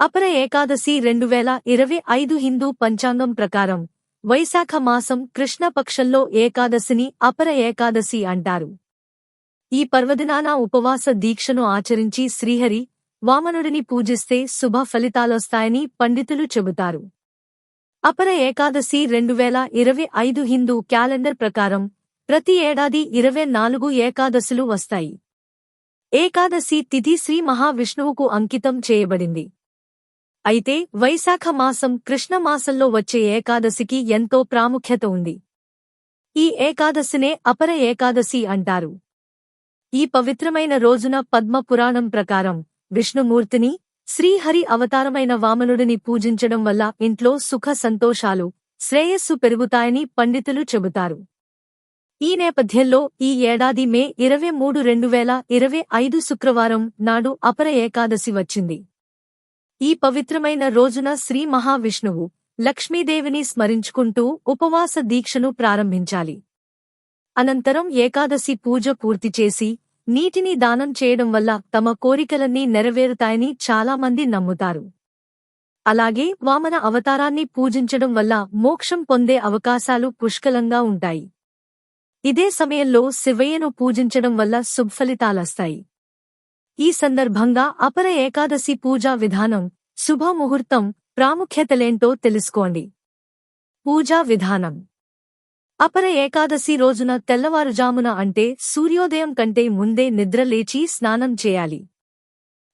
అపర ఏకాదశి రెండు వేల ఇరవై ఐదు హిందూ పంచాంగం ప్రకారం వైశాఖ మాసం కృష్ణపక్షంలో ఏకాదశిని అపర ఏకాదశి అంటారు. ఈ పర్వదినాన ఉపవాస దీక్షను ఆచరించి శ్రీహరి వామనుడిని పూజిస్తే శుభ ఫలితాలొస్తాయని పండితులు చెబుతారు. అపర ఏకాదశి రెండు వేల ఇరవై ఐదు హిందూ క్యాలెండర్ ప్రకారం ప్రతి ఏడాది ఇరవై నాలుగు ఏకాదశులు వస్తాయి. ఏకాదశి తిథి శ్రీ మహావిష్ణువుకు అంకితం చేయబడింది. అయితే వైశాఖ మాసం కృష్ణమాసంలో వచ్చే ఏకాదశికి ఎంతో ప్రాముఖ్యత ఉంది. ఈ ఏకాదశినే అపర ఏకాదశి అంటారు. ఈ పవిత్రమైన రోజున పద్మ పురాణం ప్రకారం విష్ణుమూర్తిని శ్రీహరి అవతారమైన వామనుడిని పూజించడం వల్ల ఇంట్లో సుఖ సంతోషాలు శ్రేయస్సు పెరుగుతాయని పండితులు చెబుతారు. ఈ నేపథ్యంలో ఈ ఏడాది మే ఇరవై మూడు రెండు వేల ఇరవై ఐదు శుక్రవారం నాడు అపర ఏకాదశి వచ్చింది. ఈ పవిత్రమైన రోజున శ్రీ మహావిష్ణువు లక్ష్మీదేవిని స్మరించుకుంటూ ఉపవాస దీక్షను ప్రారంభించాలి. అనంతరం ఏకాదశి పూజ పూర్తి చేసి నీటిని దానం చేయడం వల్ల తమ కోరికలన్నీ నెరవేరుతాయని చాలామంది నమ్ముతారు. అలాగే వామన అవతారాన్ని పూజించడం వల్ల మోక్షం పొందే అవకాశాలు పుష్కలంగా ఉంటాయి. ఇదే సమయంలో శివయ్యను పూజించడం వల్ల శుభఫలితాలస్తాయి. ఈ సందర్భంగా అపర ఏకాదశి పూజా విధానం శుభముహూర్తం ప్రాముఖ్యతలేంటో తెలుసుకోండి. పూజా విధానం. అపర ఏకాదశి రోజున తెల్లవారుజామున అంటే సూర్యోదయం కంటే ముందే నిద్రలేచి స్నానం చేయాలి.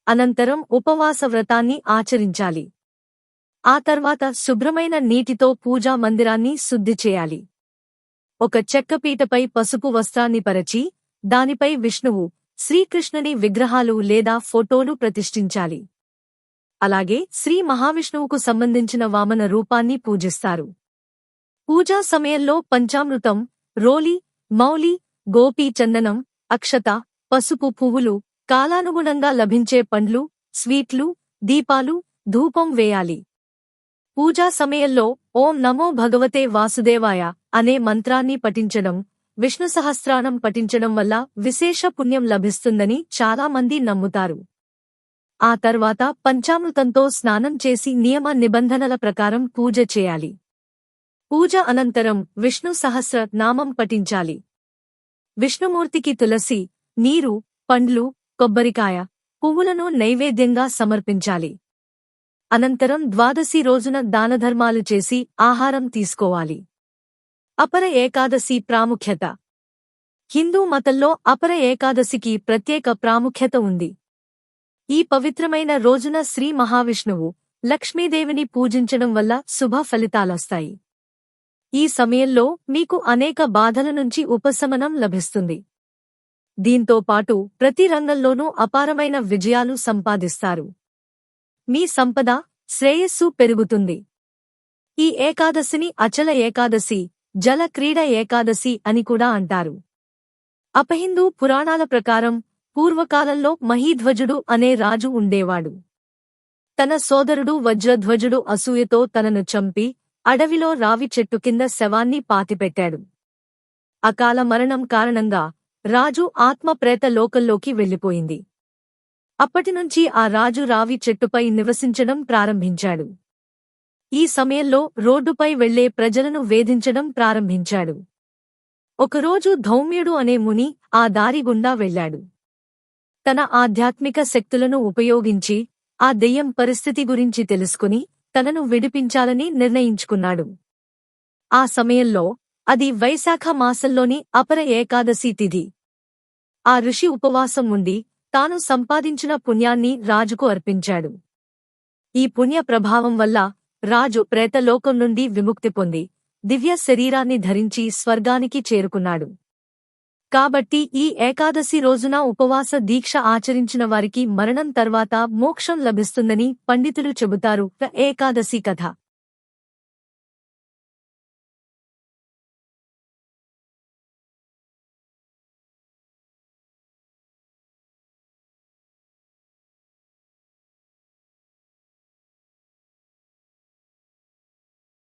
అనంతరం ఉపవాస వ్రతాన్ని ఆచరించాలి. ఆ తర్వాత శుభ్రమైన నీటితో పూజా మందిరాన్ని శుద్ధి చేయాలి. ఒక చెక్కపీటపై పసుపు వస్త్రాన్ని పరచి దానిపై విష్ణువు శ్రీకృష్ణుని విగ్రహాలు లేదా ఫోటోలు ప్రతిష్ఠించాలి. అలాగే శ్రీ మహావిష్ణువుకు సంబంధించిన వామన రూపాన్ని పూజిస్తారు. పూజా సమయంలో పంచామృతం రోలి మౌలి గోపీ చందనం అక్షత పసుపు పువ్వులు కాలానుగుణంగా లభించే పండ్లు స్వీట్లు దీపాలు ధూపం వేయాలి. పూజా సమయంలో ఓం నమో భగవతే వాసుదేవాయ అనే మంత్రాన్ని పఠించడం విష్ణు సహస్రానం పఠించడం వల్ల విశేష పుణ్యం లభిస్తుందని చాలామంది నమ్ముతారు. ఆ తర్వాత పంచామృతంతో స్నానం చేసి నియమ నిబంధనల ప్రకారం పూజ చేయాలి. పూజ అనంతరం విష్ణు సహస్ర నామం పఠించాలి. విష్ణుమూర్తికి తులసి నీరు పండ్లు కొబ్బరికాయ పువ్వులను నైవేద్యంగా సమర్పించాలి. అనంతరం ద్వాదశి రోజున దానధర్మాలు చేసి ఆహారం తీసుకోవాలి. అపర ఏకాదశి ప్రాముఖ్యత. హిందూ మతంలో అపర ఏకాదశికి ప్రత్యేక ప్రాముఖ్యత ఉంది. ఈ పవిత్రమైన రోజున శ్రీ మహావిష్ణువు లక్ష్మీదేవిని పూజించడం వల్ల శుభ ఫలితాలొస్తాయి. ఈ సమయంలో మీకు అనేక బాధల నుంచి ఉపశమనం లభిస్తుంది. దీంతో పాటు ప్రతి రంగంలోనూ అపారమైన విజయాలు సంపాదిస్తారు. మీ సంపద శ్రేయస్సు పెరుగుతుంది. ఈ ఏకాదశిని అచల ఏకాదశి జల క్రీడ ఏకాదశి అని కూడా అంటారు. అపహిందూ పురాణాల ప్రకారం పూర్వకాలంలో మహీధ్వజుడు అనే రాజు ఉండేవాడు. తన సోదరుడు వజ్రధ్వజుడు అసూయతో తనను చంపి అడవిలో రావి చెట్టు కింద శవాన్ని పాతిపెట్టాడు. అకాల మరణం కారణంగా రాజు ఆత్మప్రేత లోకల్లోకి వెళ్ళిపోయింది. అప్పటినుంచి ఆ రాజు రావి చెట్టుపై నివసించడం ప్రారంభించాడు. ఈ సమయంలో రోడ్డుపై వెళ్ళే ప్రజలను వేధించడం ప్రారంభించాడు. ఒకరోజు ధౌమ్యుడు అనే ముని ఆ దారి గుండా వెళ్ళాడు తన ఆధ్యాత్మిక శక్తులను ఉపయోగించి ఆ దెయ్యం పరిస్థితి గురించి తెలుసుకుని తనను విడిపించాలని నిర్ణయించుకున్నాడు. ఆ సమయంలో అది వైశాఖ మాసంలోని అపర ఏకాదశి తిథి. ఆ ఋషి ఉపవాసం ఉండి తాను సంపాదించిన పుణ్యాన్ని రాజుకు అర్పించాడు. ఈ పుణ్య ప్రభావం వల్ల రాజు ప్రేతలోకం నుండి విముక్తి పొంది దివ్య శరీరాన్ని ధరించి స్వర్గానికి చేరుకున్నాడు. కాబట్టి ఈ ఏకాదశి రోజున ఉపవాస దీక్ష ఆచరించిన వారికి మరణం తర్వాత మోక్షం లభిస్తుందని పండితులు చెబుతారు. ఏకాదశి కథ.